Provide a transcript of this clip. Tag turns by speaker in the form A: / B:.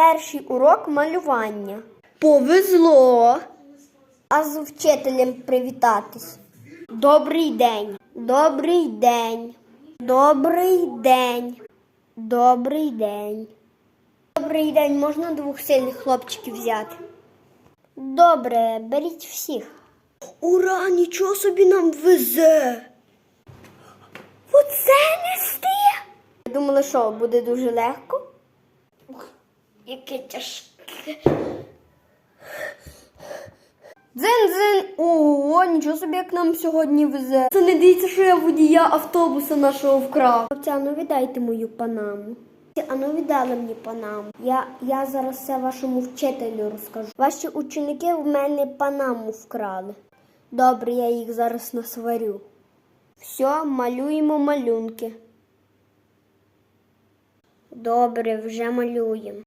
A: Перший урок малювання. Повезло. А з вчителем привітатись. Добрий день. Добрий день. Добрий день. Добрий день. Добрий день. Можна двох сильних хлопчиків взяти? Добре, беріть всіх. Ура, нічого собі нам везе. Оце нести. Думали, що буде дуже легко? Яке тяжке. Дзин-дзин! Ого, нічого собі, як нам сьогодні везе. Це не дивіться, що я водія автобуса нашого вкрав. Хлопці, а ну віддайте мою панаму. А ну віддали мені панаму. Я, я зараз все вашому вчителю розкажу. Ваші ученики в мене панаму вкрали. Добре, я їх зараз насварю. Все, малюємо малюнки. Добре, вже малюємо.